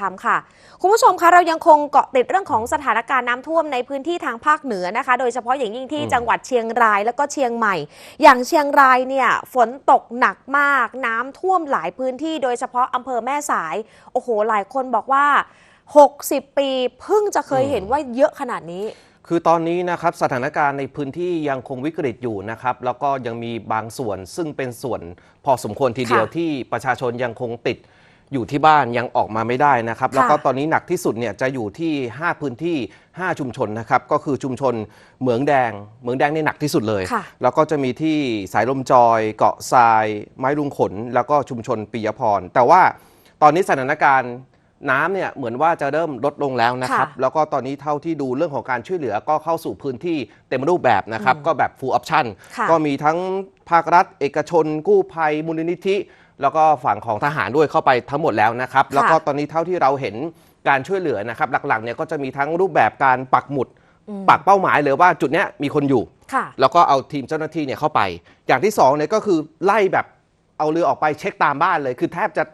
ธรรมค่ะ คุณผู้ชมคะเรายังคงเกาะติดเรื่องของสถานการณ์น้ำท่วมในพื้นที่ทางภาคเหนือนะคะ โดยเฉพาะอย่างยิ่งที่จังหวัดเชียงรายแล้วก็เชียงใหม่ อย่างเชียงรายเนี่ยฝนตกหนักมาก น้ำท่วมหลายพื้นที่ โดยเฉพาะอำเภอแม่สาย โอ้โห หลายคนบอกว่า 60 ปีเพิ่งจะเคยเห็นว่าเยอะขนาดนี้คือตอนนี้นะครับสถานการณ์ในพื้นที่ยังคงวิกฤตอยู่นะครับ แล้วก็ยังมีบางส่วนซึ่งเป็นส่วนพอสมควรทีเดียวที่ประชาชนยังคงติด อยู่ที่บ้านยังออกมาไม่ได้นะครับ แล้วก็ตอนนี้หนักที่สุดเนี่ยจะอยู่ที่ 5 พื้นที่ 5 ชุมชนนะครับ ก็คือชุมชนเหมืองแดง เหมืองแดงนี่หนักที่สุดเลยค่ะแล้วก็จะมีที่สายลมจอย เกาะทราย ไม้ลุงขน แล้วก็ชุมชนปิยพร แต่ว่าตอนนี้สถานการณ์น้ำเนี่ยเหมือนว่าจะเริ่มลดลงแล้วนะครับค่ะแล้วก็ตอนนี้เท่าที่ดูเรื่องของการช่วยเหลือก็เข้าสู่พื้นที่เต็มรูปแบบนะครับ ก็แบบ full option ค่ะก็มีทั้งภาครัฐ เอกชน กู้ภัย มูลนิธิ แล้วก็ฝั่งของทหารด้วยเข้าไปทั้งหมดแล้วนะครับ แล้วก็ตอนนี้เท่าที่เราเห็นการช่วยเหลือนะครับหลักๆเนี่ยก็จะมีทั้งรูปแบบการปักหมุดอืมปักเป้าหมายเลยว่าจุดเนี้ยมีคนอยู่ค่ะแล้วก็เอาทีมเจ้าหน้าที่เนี่ยเข้าไป อย่างที่สองเนี่ยก็คือไล่แบบเอาเรือออกไปเช็คตามบ้านเลย คือแทบจะ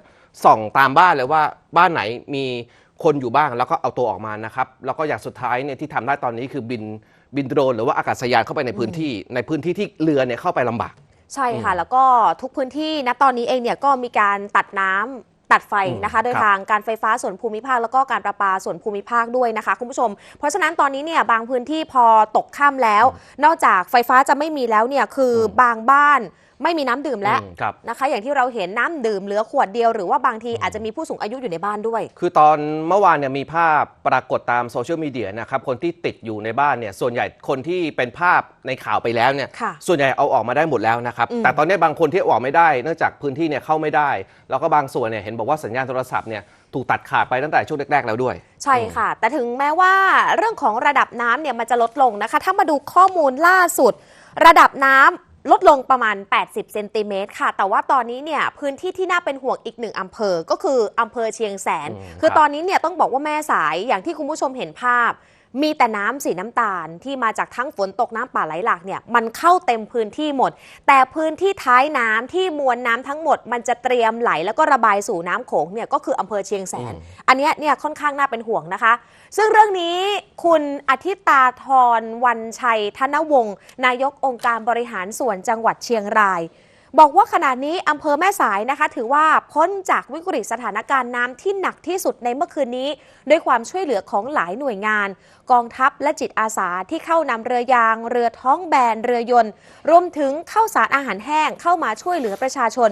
ส่องตามบ้านเลยว่าบ้านไหนมีคนอยู่บ้างแล้วก็เอาตัวออกมานะครับ แล้วก็อย่างสุดท้ายเนี่ยที่ทำได้ตอนนี้คือบินบินโดรนหรือว่าอากาศยานเข้าไปในพื้นที่ในพื้นที่ที่เรือเนี่ยเข้าไปลำบาก ใช่ค่ะ แล้วก็ทุกพื้นที่นะตอนนี้เองเนี่ยก็มีการตัดน้ำตัดไฟนะคะอืมโดยครับทางการไฟฟ้าส่วนภูมิภาค แล้วก็การประปาส่วนภูมิภาคด้วยนะคะ คุณผู้ชม เพราะฉะนั้นตอนนี้เนี่ยบางพื้นที่พอตกค่ำแล้ว นอกจากไฟฟ้าจะไม่มีแล้วเนี่ยคืออมบางบ้านไม่มีน้ำดื่มแล้วอืมครับนะคะ อย่างที่เราเห็นน้ำดื่มเหลือขวดเดียวหรือว่าบางทีอาจจะมีผู้สูงอายุอยู่ในบ้านด้วย คือตอนเมื่อวานเนี่ยมีภาพปรากฏตามโซเชียลมีเดียนะครับคนที่ติดอยู่ในบ้านเนี่ยส่วนใหญ่คนที่เป็นภาพในข่าวไปแล้วเนี่ยค่ะส่วนใหญ่เอาออกมาได้หมดแล้วนะครับอืมแต่ตอนนี้บางคนที่ออกไม่ได้ เนื่องจากพื้นที่เนี่ยเข้าไม่ได้ แล้วก็บางส่วนเนี่ยเห็นบอกว่าสัญญาณโทรศัพท์เนี่ยถูกตัดขาดไปตั้งแต่ช่วงแรกๆแล้วด้วย ใช่ค่ะ แต่ถึงแม้ว่าเรื่องของระดับน้ำเนี่ยมันจะลดลงนะคะ ถ้ามาดูข้อมูลล่าสุด ระดับน้ำ ลดลงประมาณ 80 เซนติเมตรค่ะ แต่ว่าตอนนี้เนี่ยพื้นที่ที่น่าเป็นห่วงอีกหนึ่งอำเภอ ก็คืออำเภอเชียงแสนอืมคือครับตอนนี้เนี่ยต้องบอกว่าแม่สายอย่างที่คุณผู้ชมเห็นภาพ มีแต่น้ำสีน้ำตาลที่มาจากทั้งฝนตกน้ำป่าไหลหลากเนี่ยมันเข้าเต็มพื้นที่หมด แต่พื้นที่ท้ายน้ำที่มวลน้ำทั้งหมด มันจะเตรียมไหลแล้วก็ระบายสู่น้ำโขงเนี่ยก็คืออำเภอเชียงแสนอืมอันเนี้ยเนี่ยค่อนข้างน่าเป็นห่วงนะคะ ซึ่งเรื่องนี้คุณอาทิตาธรวันชัยธนวงศ์นายกองค์การบริหารส่วนจังหวัดเชียงราย บอกว่าขณะนี้อำเภอแม่สายนะคะ ถือว่าพ้นจากวิกฤตสถานการณ์น้ำที่หนักที่สุดในเมื่อคืนนี้ ด้วยความช่วยเหลือของหลายหน่วยงาน กองทัพและจิตอาสาที่เข้านำเรือยาง เรือท้องแบน เรือยนต์ รวมถึงเข้าสารอาหารแห้งเข้ามาช่วยเหลือประชาชน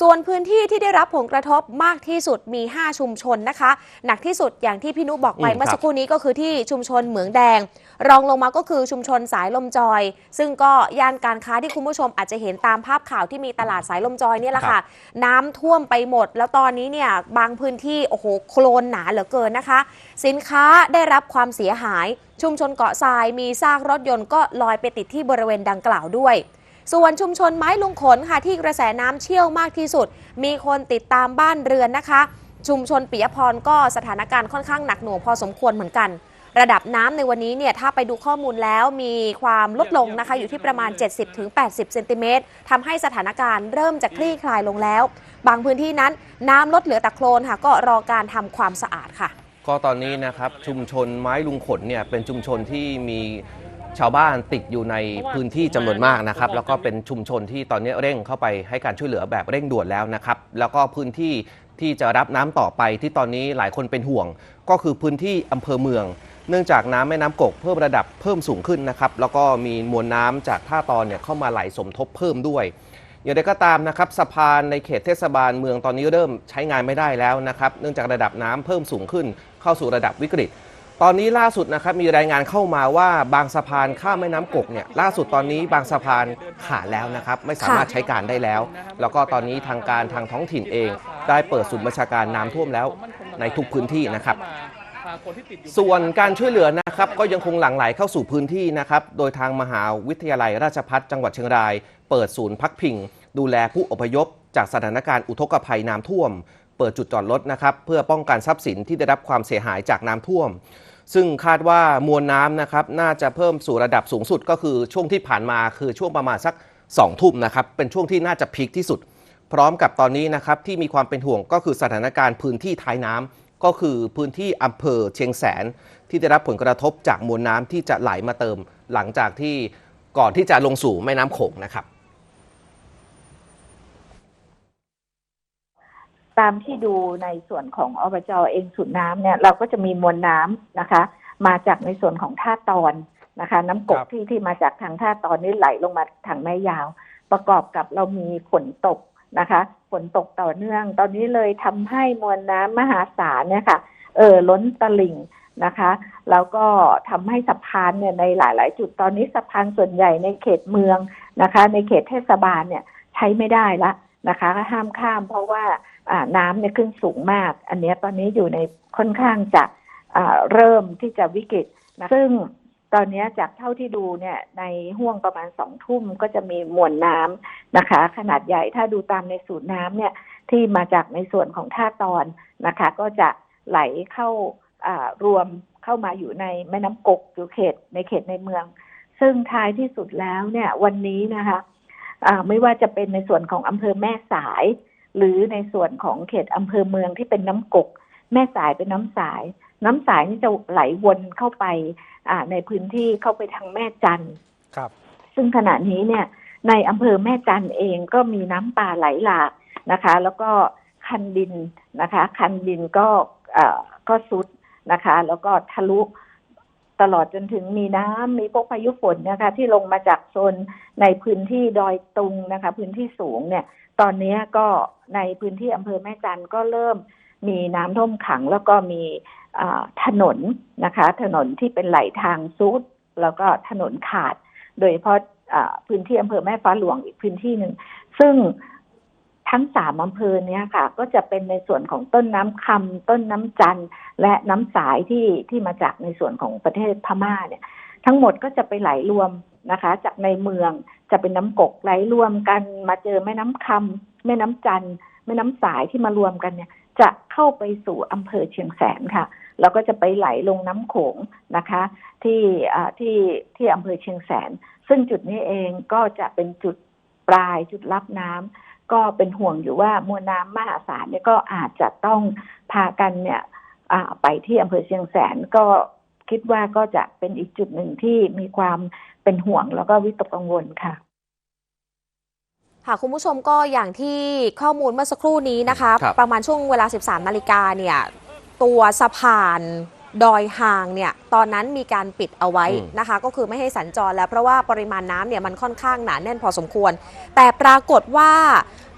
ส่วนพื้นที่ที่ได้รับผลกระทบมากที่สุดมี 5 ชุมชนนะคะ หนักที่สุดอย่างที่พี่นุบอกไปอืมเมื่อครับสักครู่นี้ก็คือที่ชุมชนเหมืองแดง รองลงมาก็คือชุมชนสายลมจอย ซึ่งก็ย่านการค้าที่คุณผู้ชมอาจจะเห็นตามภาพข่าวที่มีตลาดสายลมจอยเนี่ยแหละค่ะ น้ำท่วมไปหมด แล้วตอนนี้เนี่ยบางพื้นที่โอ้โหโคลนหนาเหลือเกินนะคะ สินค้าได้รับความเสียหาย ชุมชนเกาะทรายมีซากรถยนต์ก็ลอยไปติดที่บริเวณดังกล่าวด้วย ส่วนชุมชนไม้ลุงขนค่ะที่กระแสน้ำเชี่ยวมากที่สุด มีคนติดตามบ้านเรือนนะคะ ชุมชนปิยพรก็สถานการณ์ค่อนข้างหนักหน่วงพอสมควรเหมือนกัน ระดับน้ำในวันนี้เนี่ยถ้าไปดูข้อมูลแล้วมีความลดลงนะคะอยู่ที่ประมาณ 70-80 เซนติเมตรทำให้สถานการณ์เริ่มจะคลี่คลายลงแล้ว บางพื้นที่นั้นน้ำลดเหลือแต่โคลนค่ะ ก็รอการทำความสะอาดค่ะ ก็ตอนนี้นะครับชุมชนไม้ลุงขนเนี่ยเป็นชุมชนที่มี ชาวบ้านติดอยู่ในพื้นที่จำนวนมากนะครับ แล้วก็เป็นชุมชนที่ตอนนี้เร่งเข้าไปให้การช่วยเหลือแบบเร่งด่วนแล้วนะครับ แล้วก็พื้นที่ที่จะรับน้ำต่อไปที่ตอนนี้หลายคนเป็นห่วง ก็คือพื้นที่อำเภอเมือง เนื่องจากน้ำแม่น้ำกกเพิ่มระดับเพิ่มสูงขึ้นนะครับ แล้วก็มีมวลน้ำจากท่าตอนเนี่ยเข้ามาไหลสมทบเพิ่มด้วยอย่างไรก็ตามนะครับสะพานในเขตเทศบาลเมืองตอนนี้เริ่มใช้งานไม่ได้แล้วนะครับ เนื่องจากระดับน้ำเพิ่มสูงขึ้นเข้าสู่ระดับวิกฤต ตอนนี้ล่าสุดนะครับมีรายงานเข้ามาว่าบางสะพานข้ามแม่น้ำกกเนี่ยล่าสุดตอนนี้บางสะพานขาดแล้วนะครับไม่สามารถใช้การได้แล้ว แล้วก็ตอนนี้ทางการทางท้องถิ่นเอง ได้เปิดศูนย์บัญชาการน้ำท่วมแล้วในทุกพื้นที่นะครับ ส่วนการช่วยเหลือนะครับก็ยังคงหลั่งไหลเข้าสู่พื้นที่นะครับโดยทางมหาวิทยาลัยราชภัฏจังหวัดเชียงราย เปิดศูนย์พักพิง ดูแลผู้อพยพ จากสถานการณ์อุทกภัยน้ำท่วม เปิดจุดจอดรถนะครับเพื่อป้องกันทรัพย์สินที่ได้รับความเสียหายจากน้ำท่วม ซึ่งคาดว่ามวลน้ำนะครับน่าจะเพิ่มสู่ระดับสูงสุด ก็คือช่วงที่ผ่านมาคือช่วงประมาณสัก2ทุ่มนะครับเป็นช่วงที่น่าจะพีคที่สุด พร้อมกับตอนนี้นะครับที่มีความเป็นห่วงก็คือสถานการณ์พื้นที่ท้ายน้ำก็คือพื้นที่อำเภอเชียงแสน ที่ได้รับผลกระทบจากมวลน้ำที่จะไหลมาเติม หลังจากที่ก่อนที่จะลงสู่แม่น้ำโขงนะครับ ตามที่ดูในส่วนของอบจเองสูนน้ำเนี่ยเราก็จะมีมวลน้ำนะคะ มาจากในส่วนของท่าตอนนะคะ น้ำกกครับที่ที่มาจากทางท่าตอนนี่ไหลลงมาทางแม่ยาว ประกอบกับเรามีฝนตกนะคะฝนตกต่อเนื่อง ตอนนี้เลยทำให้มวลน้ำมหาศาลเนี่ยค่ะเออล้นตลิ่งนะคะแล้วก็ทำให้สะพานเนี่ยในหลาย ๆ จุดตอนนี้สะพานส่วนใหญ่ในเขตเมืองนะคะ ในเขตเทศบาลเนี่ยใช้ไม่ได้ละ นะคะ ห้ามข้ามเพราะว่าน้ำเนี่ยขึ้นสูงมาก อันนี้ตอนนี้อยู่ในค่อนข้างจะเริ่มที่จะวิกฤตนะซึ่งตอนนี้จากเท่าที่ดูเนี่ยในห่วงประมาณสองทุ่มก็จะมีมวลน้ำนะคะ ขนาดใหญ่ถ้าดูตามในสูตรน้ำเนี่ยที่มาจากในส่วนของท่าตอนนะคะ ก็จะไหลเข้ารวมเข้ามาอยู่ในแม่น้ำกกอยู่เขตในเขตในเมือง ซึ่งท้ายที่สุดแล้วเนี่ยวันนี้นะคะ ไม่ว่าจะเป็นในส่วนของอำเภอแม่สาย หรือในส่วนของเขตอำเภอเมืองที่เป็นน้ำกก แม่สายเป็นน้ำสาย น้ำสายนี่จะไหลวนเข้าไปอ่าในพื้นที่เข้าไปทางแม่จันทร์ครับ ซึ่งขณะนี้เนี่ย ในอำเภอแม่จันทร์เองก็มีน้ำป่าไหลหลากนะคะ แล้วก็คันดินนะคะ คันดินก็เอ่อก็สุดนะคะ แล้วก็ทะลุ ตลอดจนถึงมีน้ำมีพวกพายุฝนนะคะ ที่ลงมาจากโซนในพื้นที่ดอยตุงนะคะ พื้นที่สูงเนี่ย ตอนนี้ก็ในพื้นที่อำเภอแม่จันทร์ก็เริ่มมีน้ำท่วมขังแล้วก็มีถนนนะคะ ถนนที่เป็นไหลทางซุดแล้วก็ถนนขาด โดยเฉพาะพื้นที่อำเภอแม่ฟ้าหลวงอีกพื้นที่หนึ่ง ซึ่ง ทั้งสามอำเภอเนี้ยค่ะ ก็จะเป็นในส่วนของต้นน้ำคำต้นน้ำจันและน้ำสายที่ที่มาจากในส่วนของประเทศพม่าเนี่ย ทั้งหมดก็จะไปไหลรวมนะคะ จากในเมืองจะเป็นน้ำกกไหลรวมกันมาเจอแม่น้ำคำแม่น้ำจันแม่น้ำสายที่มารวมกันเนี่ย จะเข้าไปสู่อำเภอเชียงแสนค่ะแล้วก็จะไปไหลลงน้ำโขงนะคะ ที่ที่ที่อำเภอเชียงแสน ซึ่งจุดนี้เองก็จะเป็นจุดปลายจุดรับน้ำ ก็เป็นห่วงอยู่ว่ามวลน้ำมหาศาลเนี่ยก็อาจจะต้องพากันเนี่ยอ่าไปที่อำเภอเชียงแสนก็คิดว่าก็จะเป็นอีกจุดหนึ่งที่มีความเป็นห่วงแล้วก็วิตกกังวลค่ะค่ะคุณผู้ชมก็อย่างที่ข้อมูลเมื่อสักครู่นี้นะคะครับประมาณช่วงเวลา 13 นาฬิกาเนี่ยตัวสะพานดอยหางเนี่ยตอนนั้นมีการปิดเอาไว้อืมนะคะ ก็คือไม่ให้สัญจรแล้วเพราะว่าปริมาณน้ำเนี่ยมันค่อนข้างหนาแน่นพอสมควร แต่ปรากฏว่า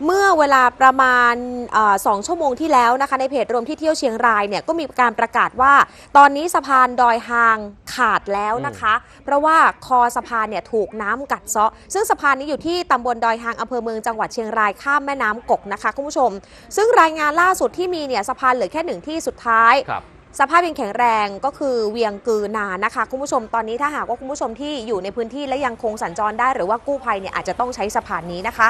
เมื่อเวลาประมาณเออสองชั่วโมงที่แล้วนะคะ ในเพจรวมที่เที่ยวเชียงรายเนี่ยก็มีการประกาศว่า ตอนนี้สะพานดอยหางขาดแล้วนะคะ เพราะว่าคอสะพานเนี่ยถูกน้ำกัดเซาะ ซึ่งสะพานนี้อยู่ที่ตำบลดอยหางอำเภอเมืองจังหวัดเชียงรายข้ามแม่น้ำกกนะคะคุณผู้ชม ซึ่งรายงานล่าสุดที่มีเนี่ยสะพานเหลือแค่หนึ่งที่สุดท้ายครับสภาพยังแข็งแรงก็คือเวียงกือนานะคะ คุณผู้ชมตอนนี้ถ้าหากว่าคุณผู้ชมที่อยู่ในพื้นที่และยังคงสัญจรได้หรือว่ากู้ภัยเนี่ยอาจจะต้องใช้สะพานนี้นะคะ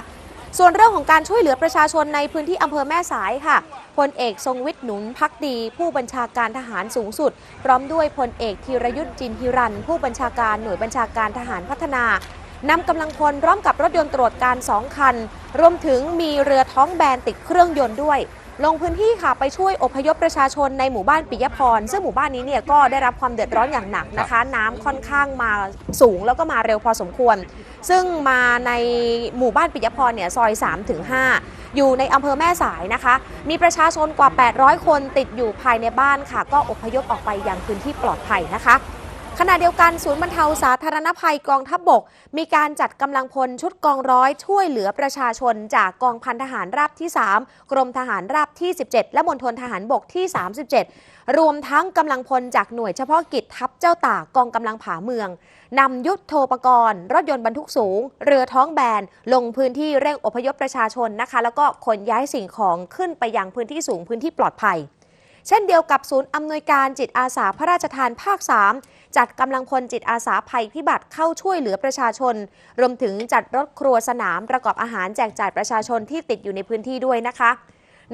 ส่วนเรื่องของการช่วยเหลือประชาชนในพื้นที่อำเภอแม่สายค่ะพลเอกทรงวิทย์หนุนพักดี ผู้บัญชาการทหารสูงสุด พร้อมด้วยพลเอกธีรยุทธ์จินฮิรัน ผู้บัญชาการหน่วยบัญชาการทหารพัฒนานำกำลังพลพร้อมกับรถยนต์ตรวจการ 2 คัน รวมถึงมีเรือท้องแบนติดเครื่องยนต์ด้วย ลงพื้นที่ค่ะไปช่วยอพยพประชาชนในหมู่บ้านปิยพร ซึ่งหมู่บ้านนี้เนี่ยก็ได้รับความเดือดร้อนอย่างหนักนะคะ น้ำค่อนข้างมาสูงแล้วก็มาเร็วพอสมควร ซึ่งมาในหมู่บ้านปิยพรเนี่ยซอย3ถึง5อยู่ในอำเภอแม่สายนะคะ มีประชาชนกว่า 800 คนติดอยู่ภายในบ้านค่ะ ก็อพยพออกไปยังพื้นที่ปลอดภัยนะคะ ขณะเดียวกันศูนย์บรรเทาสาธารณภัยกองทัพบบก มีการจัดกำลังพลชุดกองร้อยช่วยเหลือประชาชน จากกองพันทหารราบที่ 3 กรมทหารราบที่ 17 และมณฑลทหารบกที่ 37 รวมทั้งกำลังพลจากหน่วยเฉพาะกิจทัพเจ้าตากกองกำลังผาเมืองนำยุทธโธปกรณ์ รถยนต์บรรทุกสูง เรือท้องแบน ลงพื้นที่เร่งอพยพประชาชนนะคะ แล้วก็ขนย้ายสิ่งของขึ้นไปยังพื้นที่สูงพื้นที่ปลอดภัย เช่นเดียวกับศูนย์อำนวยการจิตอาสาพระราชทานภาค 3 จัดกำลังพลจิตอาสาภัยพิบัติเข้าช่วยเหลือประชาชน รวมถึงจัดรถครัวสนามประกอบอาหารแจกจ่ายประชาชนที่ติดอยู่ในพื้นที่ด้วยนะคะ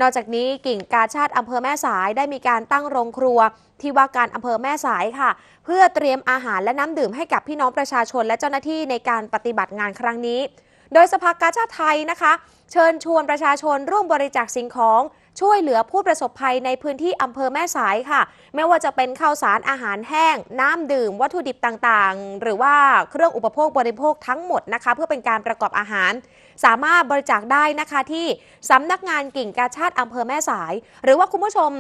นอกจากนี้กิ่งกาชาติอำเภอแม่สายได้มีการตั้งโรงครัว ที่ว่าการอำเภอแม่สายค่ะ เพื่อเตรียมอาหารและน้ำดื่มให้กับพี่น้องประชาชนและเจ้าหน้าที่ในการปฏิบัติงานครั้งนี้ โดยสภากาชาติไทยนะคะ เชิญชวนประชาชนร่วมบริจาคสิ่งของ ช่วยเหลือผู้ประสบภัยในพื้นที่อำเภอแม่สายค่ะ ไม่ว่าจะเป็นข้าวสารอาหารแห้ง น้ำดื่ม วัตถุดิบต่างๆ หรือว่าเครื่องอุปโภคบริโภคทั้งหมดนะคะ เพื่อเป็นการประกอบอาหาร สามารถบริจาคได้นะคะที่สำนักงานกิ่งกาชาติอำเภอแม่สาย หรือว่าคุณผู้ชม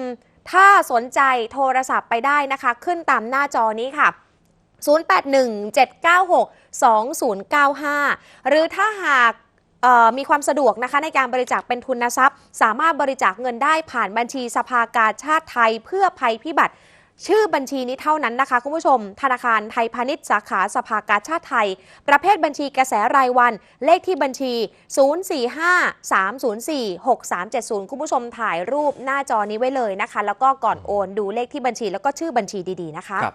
ถ้าสนใจโทรศัพท์ไปได้นะคะ ขึ้นตามหน้าจอนี้ค่ะ 0817962095 หรือถ้าหาก มีความสะดวกนะคะในการบริจาคเป็นทุนทรัพย์ สามารถบริจาคเงินได้ผ่านบัญชีสภากาชาติไทยเพื่อภัยพิบัติ ชื่อบัญชีนี้เท่านั้นนะคะ คุณผู้ชม ธนาคารไทยพาณิชย์สาขาสภากาชาติไทย ประเภทบัญชีกระแสรายวัน เลขที่บัญชี 045-304-6370 คุณผู้ชมถ่ายรูปหน้าจอนี้ไว้เลยนะคะ แล้วก็ก่อนโอนดูเลขที่บัญชีแล้วก็ชื่อบัญชีดีๆนะคะค